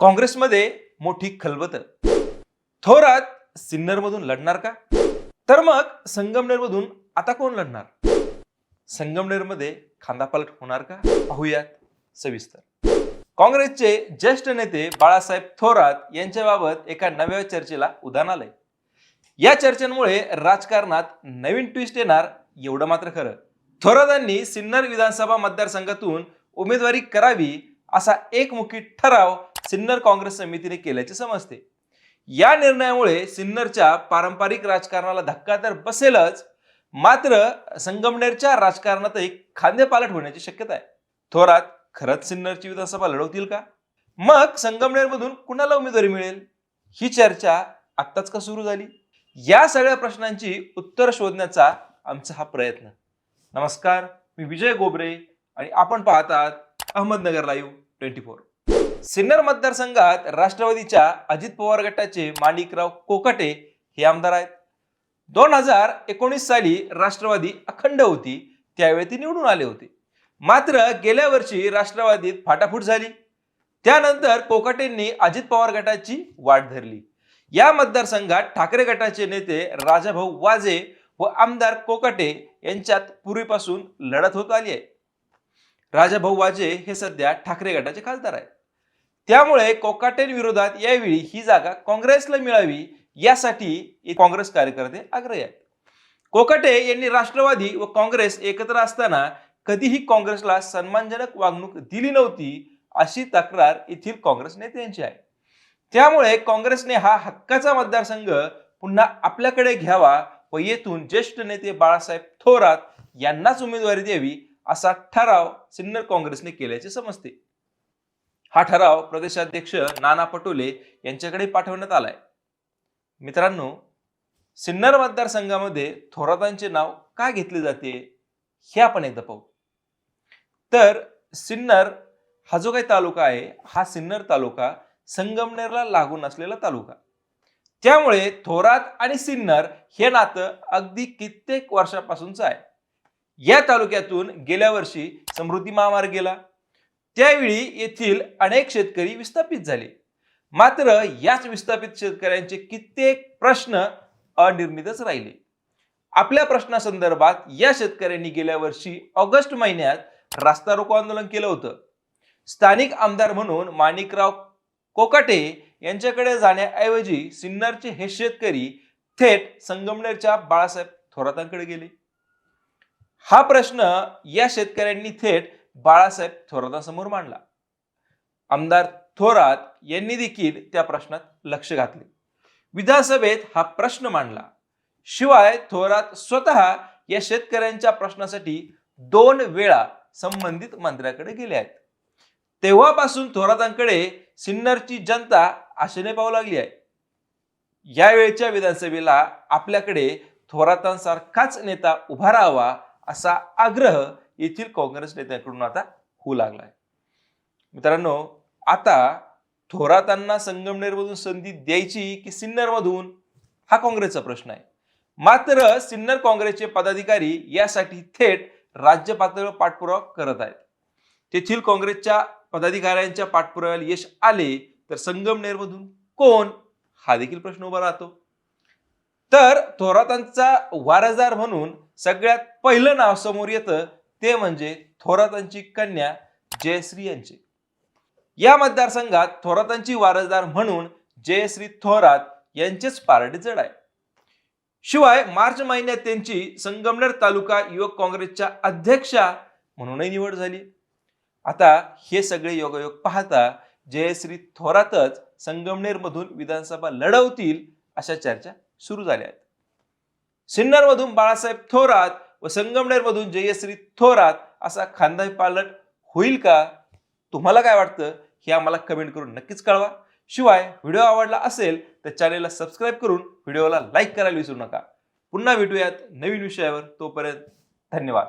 काँग्रेसमध्ये मोठी खलबत. थोरात सिन्नरमधून लढणार का? तर मग संगमनेरमधून आता कोण लढणार? संगमनेरमध्ये खांदापालट होणार का? पाहूयात सविस्तर. काँग्रेसचे ज्येष्ठ नेते बाळासाहेब थोरात यांच्याबाबत एका नव्या चर्चेला उदाहरण आलंय. या चर्चेमुळे राजकारणात नवीन ट्विस्ट येणार एवढं मात्र खरं. थोरातांनी सिन्नर विधानसभा मतदारसंघातून उमेदवारी करावी असा एकमुखी ठराव सिन्नर काँग्रेस समितीने केल्याचे समजते. या निर्णयामुळे सिन्नरच्या पारंपरिक राजकारणाला धक्का तर बसेलच मात्र संगमनेरच्या राजकारणातही खांदेपालट होण्याची शक्यता आहे. थोरात खरंच सिन्नरची विधानसभा लढवतील का? मग संगमनेरमधून कुणाला उमेदवारी मिळेल? ही चर्चा आत्ताच का सुरू झाली? या सगळ्या प्रश्नांची उत्तर शोधण्याचा आमचा हा प्रयत्न. नमस्कार मी विजय गोबरे आणि आपण पाहतात आहात Ahmednagar live twenty four. Sinnar मतदारसंघात राष्ट्रवादीच्या अजित पवार गटाचे माणिकराव कोकटे हे आमदार आहेत. दोन हजार एकोणीस साली राष्ट्रवादी अखंड होती. त्यावेळी ती निवडून आले होते. मात्र गेल्या वर्षी राष्ट्रवादीत फाटाफूट झाली. त्यानंतर कोकटेंनी अजित पवार गटाची वाट धरली. या मतदारसंघात ठाकरे गटाचे नेते राजाभाऊ वाजे व आमदार कोकटे यांच्यात पूर्वीपासून लढत होत आली आहे. राजाभाऊ वाजे हे सध्या ठाकरे गटाचे खासदार आहेत. त्यामुळे कोकाटेंविरोधात यावेळी ही जागा काँग्रेसला मिळावी यासाठी काँग्रेस कार्यकर्ते आग्रही आहेत. कोकाटे यांनी राष्ट्रवादी व काँग्रेस एकत्र असताना कधीही काँग्रेसला सन्मानजनक वागणूक दिली नव्हती अशी तक्रार येथील काँग्रेस नेत्यांची आहे. त्यामुळे काँग्रेसने हा हक्काचा मतदारसंघ पुन्हा आपल्याकडे घ्यावा व येथून ज्येष्ठ नेते बाळासाहेब थोरात यांनाच उमेदवारी द्यावी असा ठराव सिन्नर काँग्रेसने केल्याचे समजते. हा ठराव प्रदेशाध्यक्ष नाना पटोले यांच्याकडे पाठवण्यात आलाय. मित्रांनो सिन्नर मतदारसंघामध्ये थोरातांचे नाव का घेतले जाते हे आपण एकदा पाहू. तर सिन्नर हा जो काही तालुका आहे हा सिन्नर तालुका संगमनेरला लागून असलेला तालुका. त्यामुळे थोरात आणि सिन्नर हे नातं अगदी कित्येक वर्षापासूनचं आहे. या तालुक्यातून गेल्या वर्षी समृद्धी महामार्ग गेला. त्यावेळी येथील अनेक शेतकरी विस्थापित झाले. मात्र याच विस्थापित शेतकऱ्यांचे कित्येक प्रश्न अनिर्णितच राहिले. आपल्या प्रश्नासंदर्भात या शेतकऱ्यांनी गेल्या वर्षी ऑगस्ट महिन्यात रास्ता रोको आंदोलन केलं होतं. स्थानिक आमदार म्हणून माणिकराव कोकाटे यांच्याकडे जाण्याऐवजी सिन्नरचे हे शेतकरी थेट संगमनेरच्या बाळासाहेब थोरातांकडे गेले. हा प्रश्न या शेतकऱ्यांनी थेट बाळासाहेब थोरातासमोर मांडला. आमदार थोरात यांनी देखील त्या प्रश्नात लक्ष घातले. विधानसभेत हा प्रश्न मांडला. शिवाय थोरात स्वतः या शेतकऱ्यांच्या प्रश्नासाठी दोन वेळा संबंधित मंत्र्याकडे गेले आहेत. तेव्हापासून थोरातांकडे सिन्नरची जनता आशेने पाहू लागली आहे. यावेळच्या विधानसभेला आपल्याकडे थोरातांसारखाच नेता उभा राहावा असा आग्रह येथील काँग्रेस नेत्यांकडून आता होऊ लागलाय. मित्रांनो आता थोरातांना संगमनेरमधून संधी द्यायची की सिन्नरमधून हा काँग्रेसचा प्रश्न आहे. मात्र सिन्नर काँग्रेसचे पदाधिकारी यासाठी थेट राज्य पातळीवर पाठपुरावा करत आहेत. तेथील काँग्रेसच्या पदाधिकाऱ्यांच्या पाठपुराव्याला यश आले तर संगमनेरमधून कोण? हा देखील प्रश्न उभा राहतो. तर थोरातांचा वारसदार म्हणून सगळ्यात पहिलं नाव समोर येतं ते म्हणजे थोरातांची कन्या जयश्री यांचे. या मतदारसंघात थोरातांची वारसदार म्हणून जयश्री थोरात यांचेच पारडे जड आहे. शिवाय मार्च महिन्यात त्यांची संगमनेर तालुका युवक काँग्रेसच्या अध्यक्षा म्हणूनही निवड झाली. आता हे सगळे योगायोग पाहता जयश्री थोरातच संगमनेरमधून विधानसभा लढवतील अशा चर्चा सुरू झाल्या आहेत. सिन्नरमधून बाळासाहेब थोरात व संगमनेरमधून जयश्री थोरात असा खानदाई पालट होईल का? तुम्हाला काय वाटतं? हे आम्हाला कमेंट करून नक्कीच कळवा. शिवाय व्हिडिओ आवडला असेल तर चॅनेलला सबस्क्राईब करून व्हिडिओला लाईक करायला विसरू नका. पुन्हा भेटूयात नवीन विषयावर. तोपर्यंत धन्यवाद.